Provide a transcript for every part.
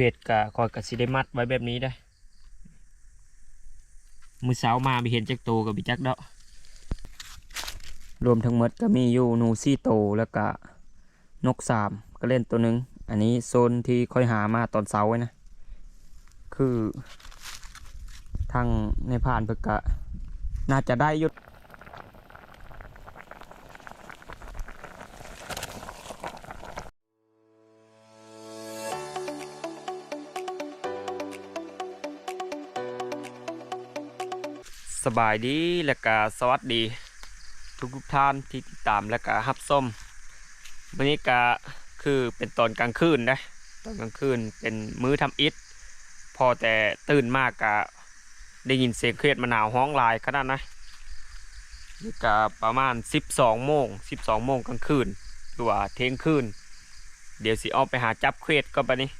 ควดกะคอยกะสิได้มัดไว้แบบนี้ได้ มือเสามาไปเห็นจักโตกับบิจักเดาะรวมทั้งหมดก็มีอยู่หนูซี่โตแล้วก็นกสามก็เล่นตัวหนึ่งอันนี้โซนที่ค่อยหามาตอนเสาไว้นะ คือทางในผ่านเพื่อกะน่าจะได้ยุด บายดีและก็สวัสดี ทุกทุกท่านที่ติดตามและก็รับส้มวันนี้ก็คือเป็นตอนกลางคืนนะตอนกลางคืนเป็นมื้อทำอิฐพอแต่ตื่นมากก็ได้ยินเสียงเครียดมะนาวห้องลายขนาดนะนี่ก็ประมาณ 12โมง12โมงกลางคืนหรือว่าเที่ยงคืน เดี๋ยวสิออกไปหาจับเครียดก็ไปนี่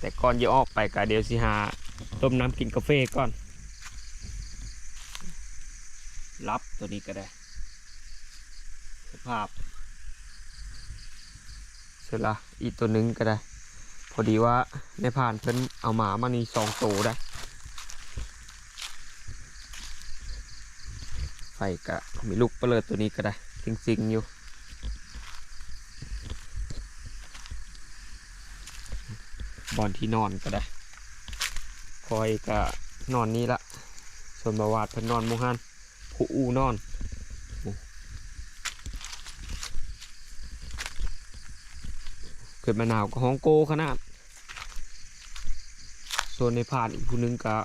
แต่ก่อนจะออกไปก็เดี๋ยวสิหา ต้มน้ำกินกาแฟก่อน รับตัวนี้ก็ได้ สภาพเสร็จละอีกตัวหนึงก็ได้ พอดีว่าในผ่านเพิ่นเอาหมามานี่สองตัวได้ไฟกะมีลูกเปลือตัวนี้ก็ได้ซิงๆอยู่บอนที่นอนก็ได้ คอยกะนอนนี้ละ ส่วนบาวาดเพิ่นนอนมุฮันผู้อูนอนเกิดมะนาวก็ห้องโกขนาดส่วนในผ่านอีกผู้นึงก็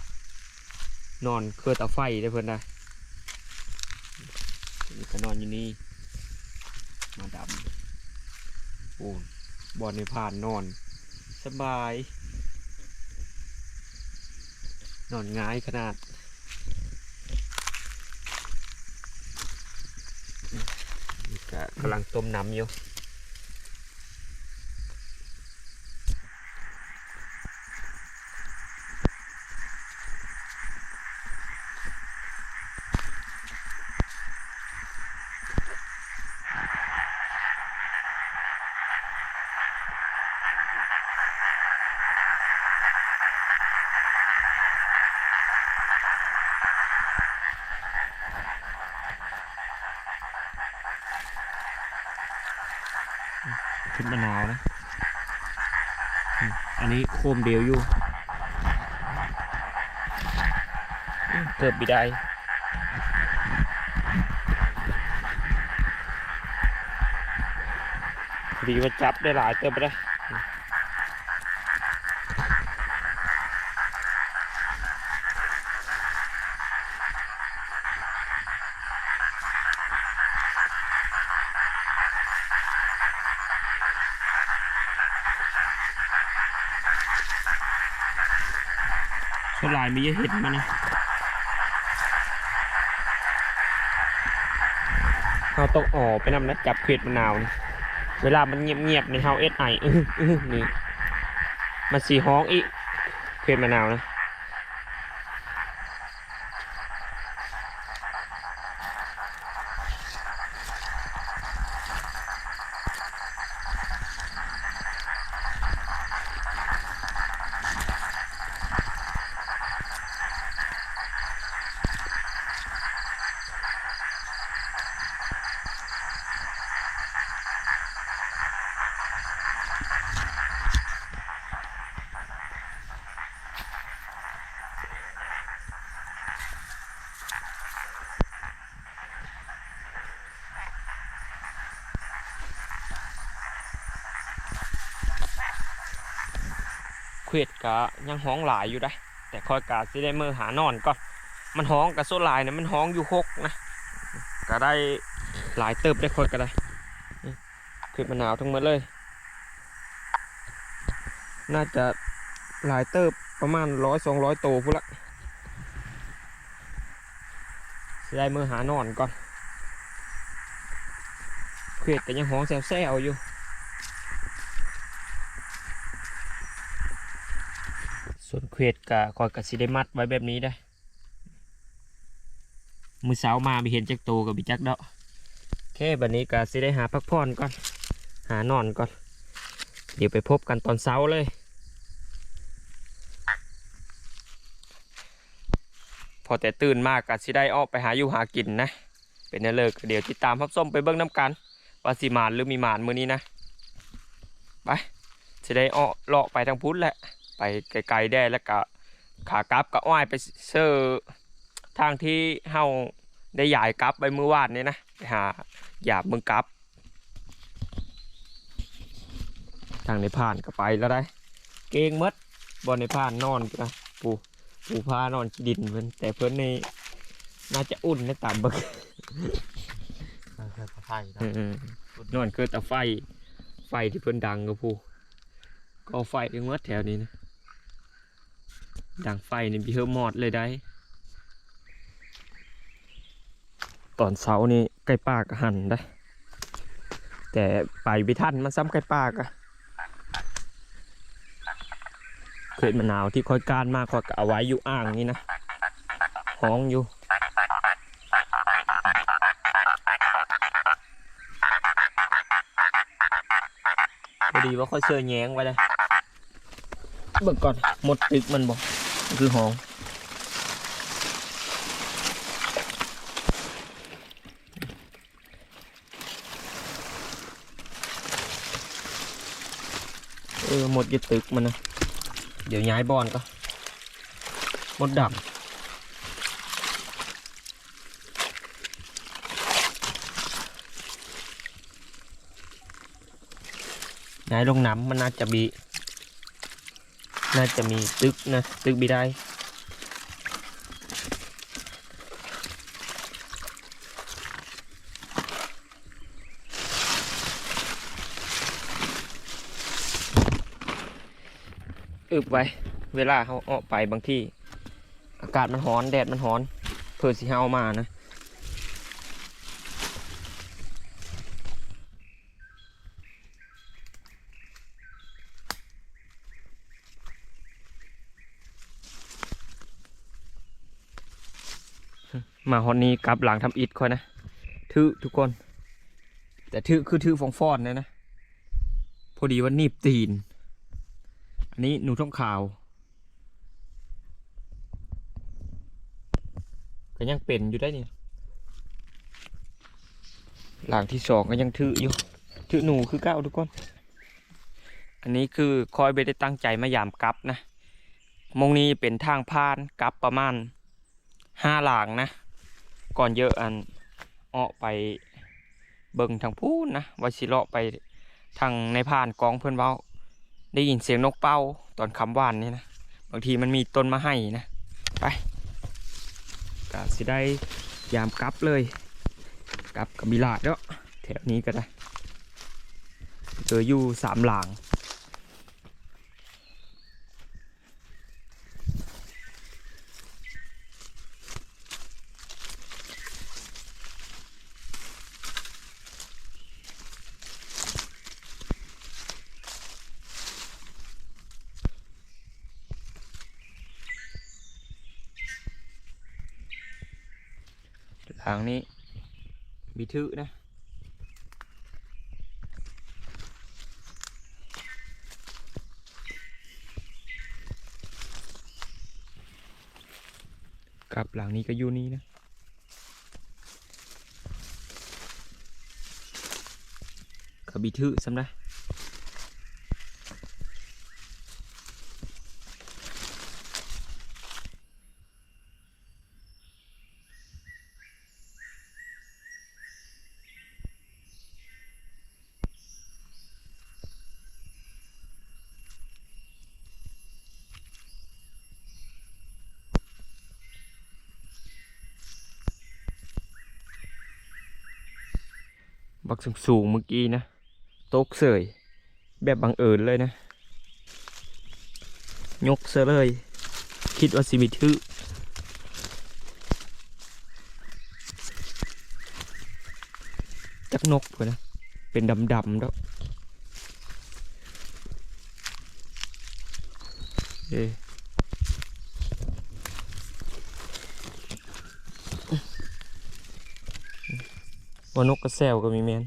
นอนเครือตาไฟได้เพิ่นได้อันนี่ก็นอนอยู่นี่ มาดำโอ้บอลในผ่านนอน สบาย นอนง่ายขนาด นี่ก็กำลังต้มน้ำอยู่ ขึ้นมะนาวนะอืมอั นี้โคมเดียวอยู่เกือบบิได้พอดีว่าจับได้หลายเติมไปได้อื มีเยอะเห็ดมานะเราต้องออกไปนำนะจับเผ็ดมะนาวนี่เวลามันเงียบๆในเฮาเอสไอนี่มันสีฮ้องอีกเผ็ดมะนาวนะ กะยังห้องหลายอยู่ได้ แต่คอยกะสิได้มือหานอนก่อนมันห้องกับโซลายเนี่ยมันห้องอยู่หกนะก็ได้หลายเติบได้คอยก็ได้นี่เขวดมะนาวทั้งหมดเลย น่าจะหลายเติบประมาณร้อยสองร้อยโตพุ่นละสิได้มือหานอนก่อนเขวดก็ยังห้องแซวๆอยู่ ส่วนเควดกะคอยกะสิได้มัดไว้แบบนี้ได้ มือเสามาไปเห็นจักโตกับบิจักเดาะแค่บันนี้กะสิได้หาพักผ่อนก่อน หานอนก่อน เดี๋ยวไปพบกันตอนเช้าเลยพอแต่ตื่นมากก็สิได้ออกไปหาอยู่หากินนะ เป็นนเลิกเดี๋ยวติดตามพับส้มไปเบิ้งน้ำกันว่าสิหมานหรือมีหมานมือนี้นะ ไปสิได้ออกเลาะไปทางพุ้นแหละ ไปไกลๆได้แล้วก็ขากลับก็อ้อยไปเซอร์ทางที่เฮาได้ย้ายกลับไปเมื่อวานนี้นะไปหาหยาบเมืองกลับ ทางในผ่านก็ไปแล้วได้ เก่งหมดบอลในผ่านนอนก็ปูปูพานอนขี้ดินเพิ่นแต่เพิ่นนี่น่าจะอุ่นในะตามเบิกมันเคยพายนะอืมนอนคือแต่ไฟไฟที่เพิ่นดังก็ปูก็ไฟเองหมดแถวนี้นะ ดังไฟนี่บีเฮอร์มอดเลยได้ ตอนเช้านี่ไก่ปากหันได้ แต่ไปวิทันมันซ้ำไก่ปาก็เคยมะนาวที่คอยการมากกว่าเอาไว้อยู่อ่างนี่นะห้องอยู่พอดีว่าค่อยเสื้อแย้งไว้เลยเบิ่งก่อนหมดตึกมันบอก คือหองเออหมดยึดตึกมันนะ เดี๋ยวย้ายบอนก็หมดดับย้ายลงน้ำมันน่าจะมี น่าจะมีตึกนะ ตึกบีได้อึบไว้ เวลาเขาออกไปบางที่ อากาศมันร้อน แดดมันร้อน เพื่อสิเฮามานะ มาฮอนนี้กลับหลังทำอิฐค่อยนะทื่อทุกคน แต่ทื่อคือทื่อฟองฟอนเลยนะ พอดีว่านีบตีน อันนี้หนูท่องขาวก็ยังเป็นอยู่ได้นี่หลังที่สองก็ยังถืออยู่ถือหนูคือเก้าทุกคน อันนี้คือคอยไปได้ตั้งใจมายามกลับนะมงนี้เป็นทางพานกลับประมาณ ห้าหลางนะ ก่อนเยอะอันออไปเบิ่งทางพูนนะว่าสิเลาะไปทางในพานกองเพื่อนเว้า ได้ยินเสียงนกเป้าตอนคำว่านนี่นะ บางทีมันมีต้นมาให้นะ ไปก็สิได้ยามกลับเลยกลับกับบิลาดเนาะแถวนี้ก็ได้เจออยู่สามหลาง หลังนี้ มีทึนะกับหลังนี้ก็อยู่นี่นะก็บีทึสำนะ บักสูงสูงๆเมื่อกี้นะตกเสย แบบบังเอิญเลยนะ ยกเสเลย คิดว่าสิมีทึจักนกเพื่อนะ เป็นดำๆแล้วเอ้ วนกกระแซวก็มีแมน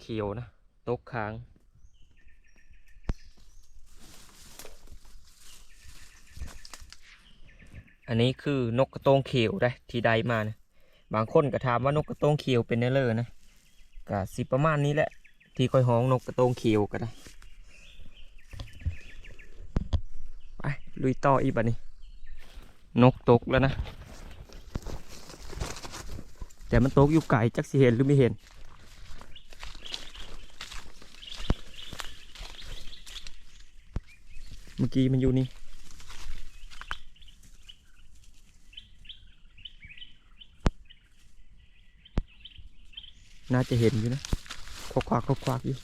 เขียวนะตกค้าง อันนี้คือนกกระโตงเขียวได้ที่ใดมานะบางคนก็ถามว่านกกระโตงเขียวเป็นแน่เลยนะก็สิประมาณนี้แหละที่ค่อยห้องนกกระโตงเขียวก็ได้ไปลุยต่ออีกบัดนี้นกตกแล้วนะ แต่มันตกอยู่ไกลจักสิเห็นหรือไม่เห็น เมื่อกี้มันอยู่นี่น่าจะเห็นอยู่นะควักควักควักอยู่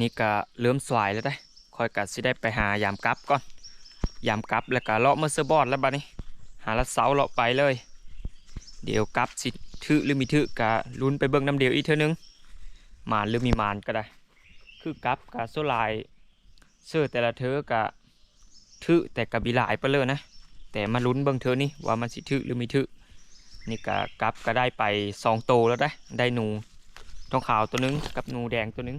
นี่ก็เริ่มสวายแล้วได้คอยกัดสิได้ไปหายามกลับก่อน ยามกลับแล้วก็เลาะเมื่อเซอร์บอดแล้วบัดนี้ หาละเสาเลาะไปเลย เดี๋ยวกลับสิถือหรือมีถือกะลุ้นไปเบิ่งน้ำเดียวอีกเท่านึงมานหรือมีมานก็ได้ คือกลับกะโซลายเสื้อแต่ละเธอกะถือแต่กะบีลายไปเลยนะ แต่มาลุ้นเบิ่งเธอนี่ว่ามันสิถือหรือไม่ถือนี่กะกลับก็ได้ไปสองโตวแล้วได้ได้หนูทองขาวตัวหนึงกับหนูแดงตัวหนึง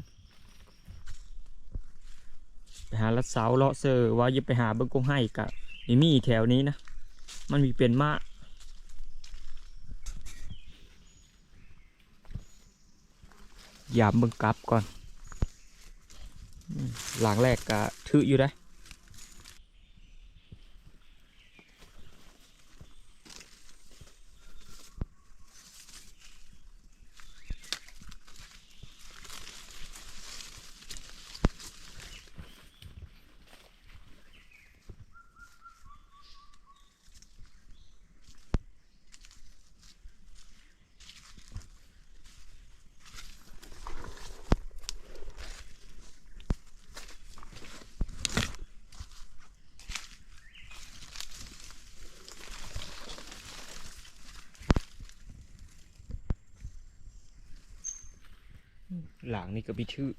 หาลัดเสาเลาะเซอร์ว่าจะไปหาเบิ้งกงให้กะมีมีแถวนี้นะ มันมีเป็นมะยามเบิ้งกลับก่อน หลังแรกกะถืออยู่ได้ หลังนี่ก็มีชื่อ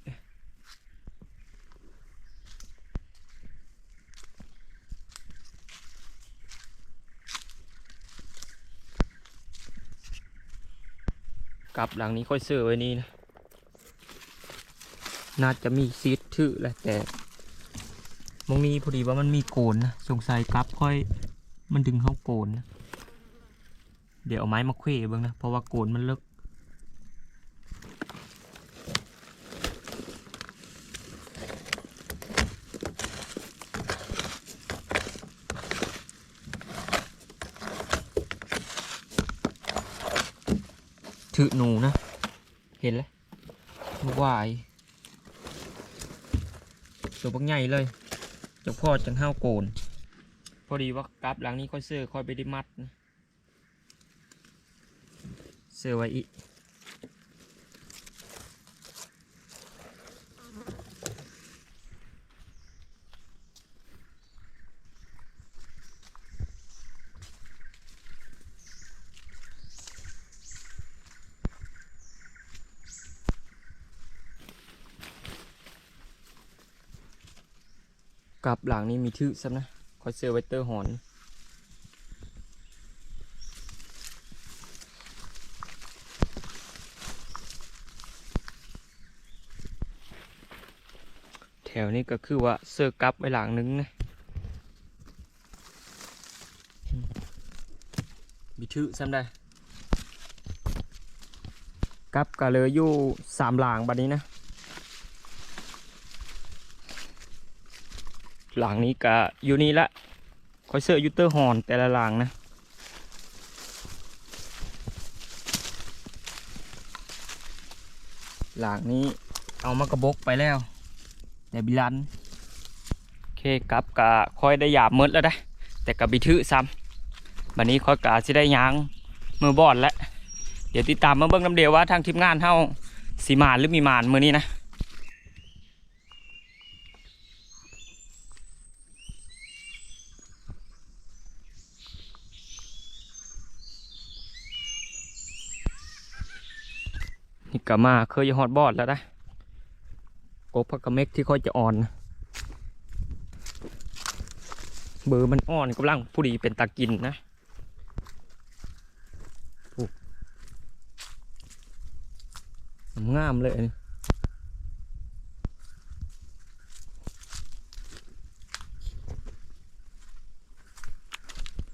กับหลังนี้ค่อยเสือไว้นี่นะ น่าจะมีซีดชื่อแหละแต่มองนี้พอดีว่ามันมีโกนนะ สงสัยกลับค่อยมันดึงเข้าโกนนะ เดี๋ยวเอาไม้มาเควเบ้างนะ เพราะว่าโกนมันเลิก ถือหนูนะ เห็นแล้ววายตัวบักใหญ่เลยเจ้าพ่อจังห้าวโกน พอดีว่ากราฟหลังนี้ค่อยเสื้อค่อยไปได้มัดนะเสื้อไว้อีก กราฟหลังนี้มีทื่อซ้ำนะคอยเสื้อไวเตอร์หอนแถวนี้ก็คือว่าเสื้อกลับไว้หลังนึงนะมีชื่อซ้ำได้กลับก็เลยอยู่สามหลังบัดนี้นะ หลังนี้ก็อยู่นี่ละคอยเสื้อยูเตอร์หอนแต่ละหลังนะหลังนี้เอามากระบกไปแล้วแต่บิลันโอเคครับกะค่อยได้หยาบหมดแล้วได้แต่กับบิถือซ้ำบันนี้ค่อยกะจะได้ยางมือบอดแล้วเดี๋ยวติดตามมาเบิ่งน้ำเดียวว่าทางทีมงานเฮาสีมานหรือมีมานมือนี้นะ นี่กะมาเคยฮอดบอดแล้วนะกบพักกระเม็กที่ค่อยจะอ่อน เบอร์มันอ่อนกำลังผู้ดีเป็นตากินนะโอ้งามเลย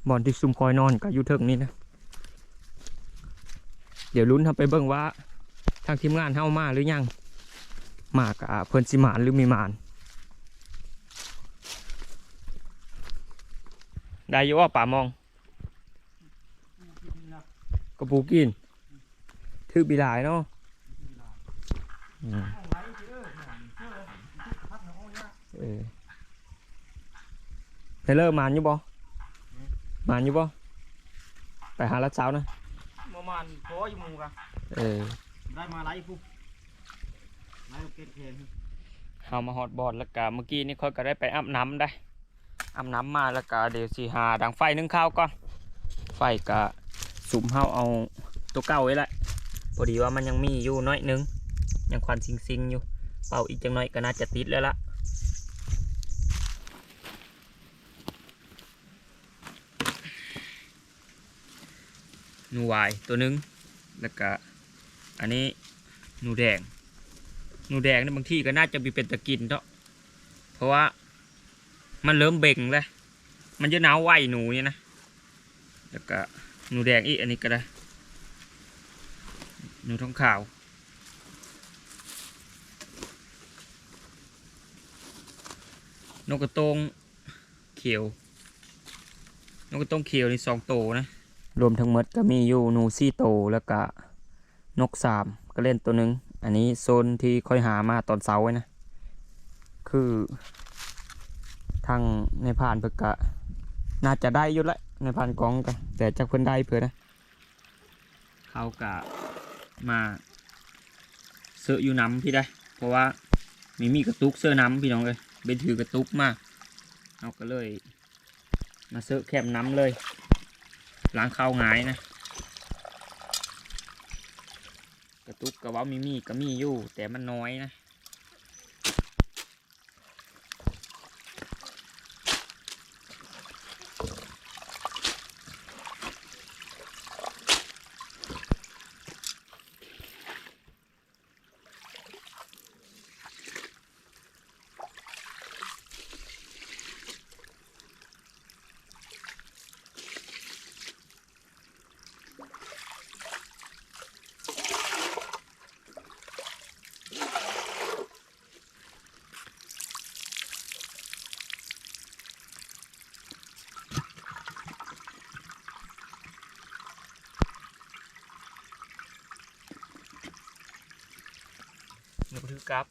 บอนที่ซุ่มคอยนอนก็อยู่เทิงนี่นะ เดี๋ยวลุ้นทำไปเบิ่งว่าางทีมงานเฮามาหรือยังมากะเพิ่นสิหมานหรือมีหมานได้อยู่ว่าป่ามองกระปูกินถือบีหลายเนาะอืมเออเทเลอร์มานอยู่บ่มานอยู่บ่ไปหาลัดสาวนะประมาณพออยู่หมูกันเออ ได้มาไล่ปุ๊บไล่เกตเคนเฮามาฮอดบอดแล้วก็เมื่อกี้นี่ค่อยก็ได้ไปอาบน้ำได้อาบน้ำมาแล้วก็เดี๋ยวสิหาดังไฟนึ่งข้าวก่อน ไฟก็สุมเฮาเอาตัวเก่าไว้ละพอดีว่ามันยังมีอยู่น้อยนึง ยังควันซิงซิงอยู่ เป่าอีกจังน้อยก็น่าจะติดแล้วละนูวายตัวนึง แล้วก็ อันนี้หนูแดง หนูแดงนี่บางที่ก็น่าจะมีเป็นตะกินเนาะเพราะว่ามันเริ่มเบ่งแล้วมันจะหนาวไหวหนูนี่นะแล้วก็หนูแดงอีกอันนี้ก็ได้หนูทองขาว นกกระตงเขียว นกกระตงเขียวนี่สองโตวนะ รวมทั้งหมดก็มีอยู่หนูสี่โตแล้วก็ นกสามก็เล่นตัวหนึ่งอันนี้โซนที่ค่อยหามาตอนเสาร์ไว้นะ คือทางในผ่านเพื่อกะน่าจะได้อยู่ละในผ่านกองกันแต่จากเพื่อนได้เพื่อนะเขากะมาเสื้ออยู่น้ำพี่ได้ เพราะว่ามีมีกระตุกเสื้อน้ำพี่น้องเลยเป็นถือกระตุกมากเอาก็เลย มาเสื้อแคบน้ำเลยล้างข้าวงายนะ กระ ตุกกับว่ามีมีก็มีอยู่ แต่มันน้อยนะ นึกถือกลับ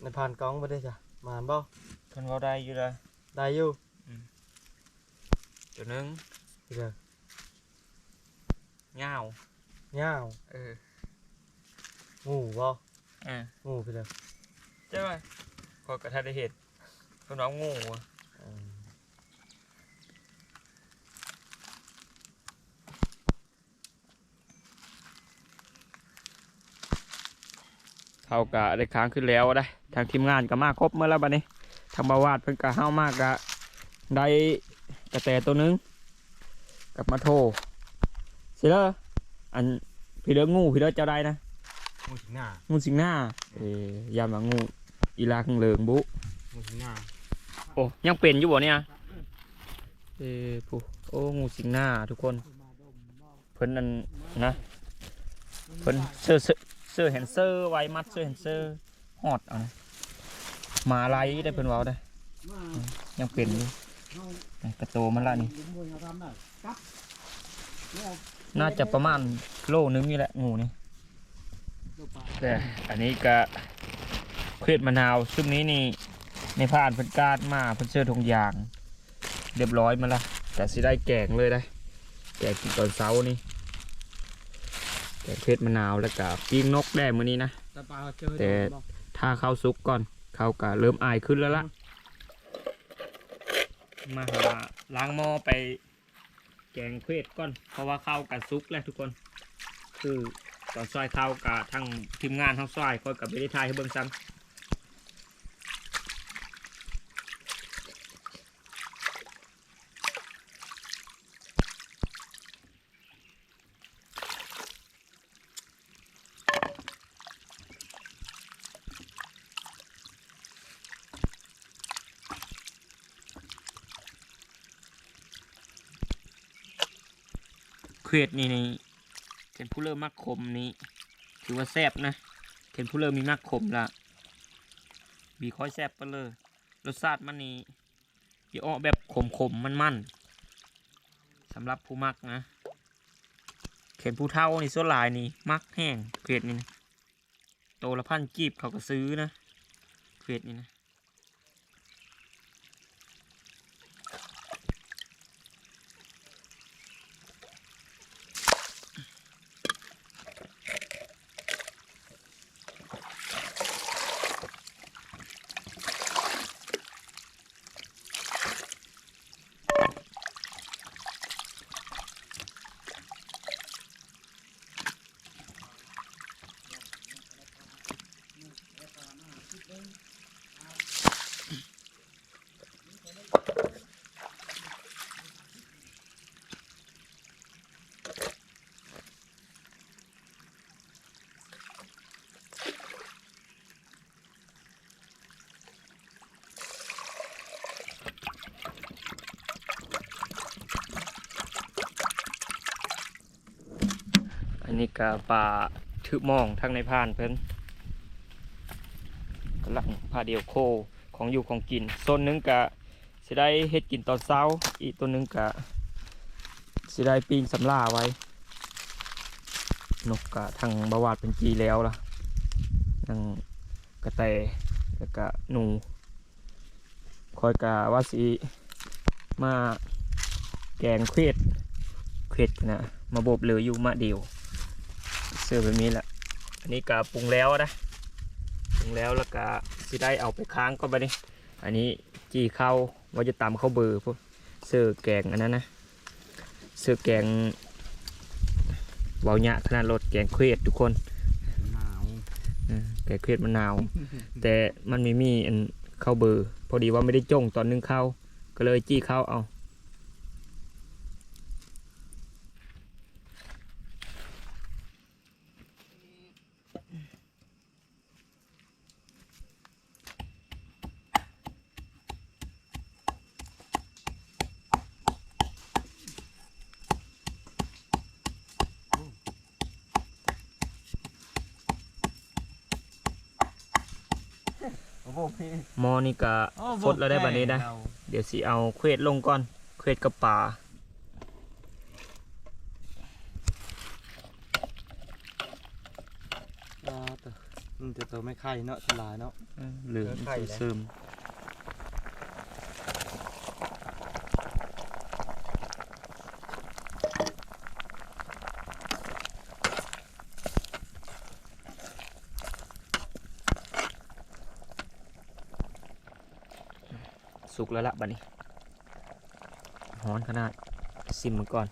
ในผ่านกล้องบ่ได้จ้ะมาบ่เพิ่นเว้าได้อยู่ละได้อยู่ตัวหนึงเด้อเงาวยาวเอองูบ่อ่างูพี่เด้อใช่ไหมพอกระทะได้เห็ดเพิ่นว่างูอะ อืม เท่ากับได้ค้างขึ้นแล้วได้ทางทีมงานก็มาครบเมื่อแล้วบัดนี้ทางบาวาดเพิ่นก็เฮามากกะได้กระแตตัวหนึงกับมาโทเสิเลออันพี่เด้องูพี่เด้อเจ้าได้นะงูสิงหน้างูสิงหน้าเอ้ยยามว่างูอีลาข้างเหลืองบุงูสิงหน้าโอ้ยังเป็นอยู่บ่เนี่ยเอ้ผู้โอ้งูสิงหน้าทุกคนเพิ่นนั่นนะเพิ่นเสื้อเสื้อเสื้อแฮนเซอร์ไว้มัดเสื้อแฮนเซอร์ฮอดเอานะหมาลายได้เพิ่นเว้าได้ยังเป็นอยู่กระโตมันละนี่ น่าจะประมาณโลนึงนี่แหละงูนี่แต่อันนี้ก็เครียดมะนาวซึ่งนี้นี่ในผ่านเพิ่นกาดมาเพิ่นเสื้อทงยาง เรียบร้อยมาละแต่สิได้แกงเลยได้ แกงกินตอนเช้านี่ แกงเพชรมะนาวแล้วก็ปิ้งนกได้มื้อนี้นะ แต่ปลาเจอแต่ถ้าข้าวสุกก่อนข้าวก็เริ่มอายขึ้นแล้วล่ะ มาหาล้างหม้อไปแกงเพชรก่อน เพราะว่าข้าวกับซุกแล้วทุกคน คือตอนซอยข้าวกับทั้งทีมงานทั้งซอยคอยกับไปได้ทายให้เบิ่งซ้ำ เขตนี่นี่เห็นผู้เริ่มมักขมนี้ ถือว่าแซ่บนะเห็นผู้เริ่มมีมักขมละบีค่อยแซ่บไปเลยรสชาติมันนี่ยี่อ้อแบบขมขมมันมันๆสำหรับผู้มักนะเข็นผู้เท่านี่ส่วนหลายนี่มักแห้งเขตนี่นะโตละพันกีบเขาก็ซื้อนะเขตนี่นะ นี้ก็ป่าถือมองทางในพานเพิ่นกำลังพาเดียวโคของอยู่ของกินโซนหนึงก็สิได้เฮ็ดกินตอนเช้า อีกตัวหนึงก็สิได้ปีงสำลาไว้ นกกะทางบาวาดเป็นจีแล้วล่ะนังกระแตแล้วก็หนู คอยกะว่าสิมาแกงเควดเควดนะ มาบบเหลืออยู่มาเดียว เสื้อแบบนี้แหละอันนี้ก็ปรุงแล้วนะปรุงแล้วแล้วก็สิได้เอาไปค้างก็ไปนี่อันนี้จีเข้าว่าจะตำข้าวเบอร์พวกเสื้อแกงอันนั้นนะเสื้อแกงเบาหยะขนาดรถแกงเควดทุกคนหนาวเออแกงเควดมันหนาว แต่มันไม่มีอันเข้าเบอร์ พอดีว่าไม่ได้จ้งตอนนึงเข้าก็เลยจี้เข้าเอา มอนี่ก็ฟดแล้วได้บัดนี้นะเดี๋ยวสิเอาเควดลงก่อน เควดกับป่าอ่าแต่มันจะตัวไม่ไข่เนาะฉลาดเนาะเหลืองไข่แล้วซึม กแล้วละบัดนี้ฮ้อนขนาดซิมมันก่อน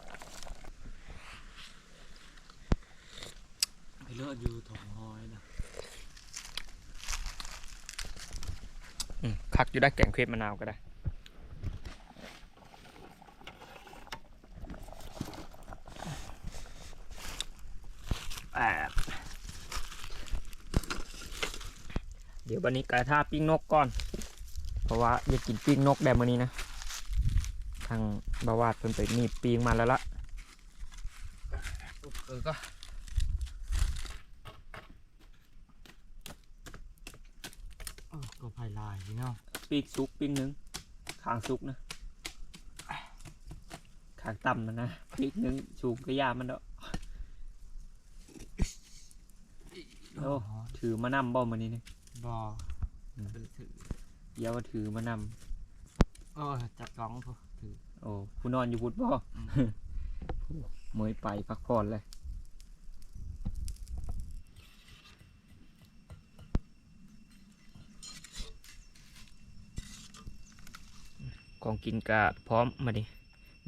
ไปเลือกอยู่ถงหอยนะอืมคักอยู่ได้แกงเควดมะนาวก็ได้แอบเดี๋ยววันนี้กายท่าปิ้งนกก่อน เพราะว่าอยากกินปิ้งนกแบบวันนี้นะ ทางบาวาดเพิ่นไปมีปีงมาแล้วละเออก็เออก็ไผ่ลายพี่เนาะปีกซุกปิ้งหนึงขางซุกนะขางต่ำนะนะปีกหนึงสูงก็ยามันเด้อโอ้ถือมานำบ่มานี้นะบออืมเป็นถือ เดี๋ยวว่าถือมานเออจับกล้องพอถือำโอ้ผู้นอนอยู่พุทธบ่อืมเมยไปพักผ่อนเลยของกินกะพร้อมมาดิ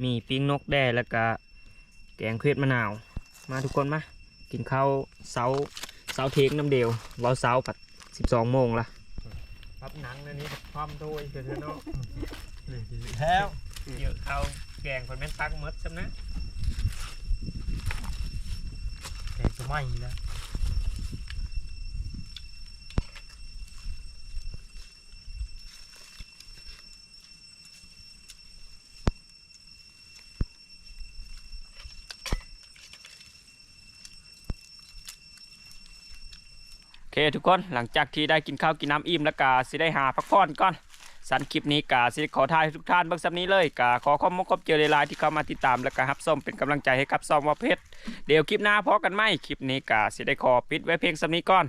มีปิ้งนกแด้แล้วก็แกงเผ็ดมะนาว มาทุกคนมา กินข้าวเสาเสาเทงน้ำเดียวเว้าเสาปัดสิบสองโมงละ ปั๊บหนังอันนี้ความโดยเถอะเนาะแล้วเยอะข้าวแกงคนแม่นตักหมดซ้ำนะแต่จะไหม้นะ เคทุกคนหลังจากที่ได้กินข้าวกินน้ำอิ่มแล้วกาสิได้หาพักผ่อนก่อนสันคลิปนี้กาสิขอทายทุกท่านเบิ่งสำนี้เลยกาขอขอบคุณขอบเจอหลายๆที่เข้ามาติดตามและกาฮับส้มเป็นกำลังใจให้กับซอมว่าเพชรเดี๋ยวคลิปหน้าพอกันไหมคลิปนี้กาสิได้ขอปิดไว้เพียงสำนี้ก่อน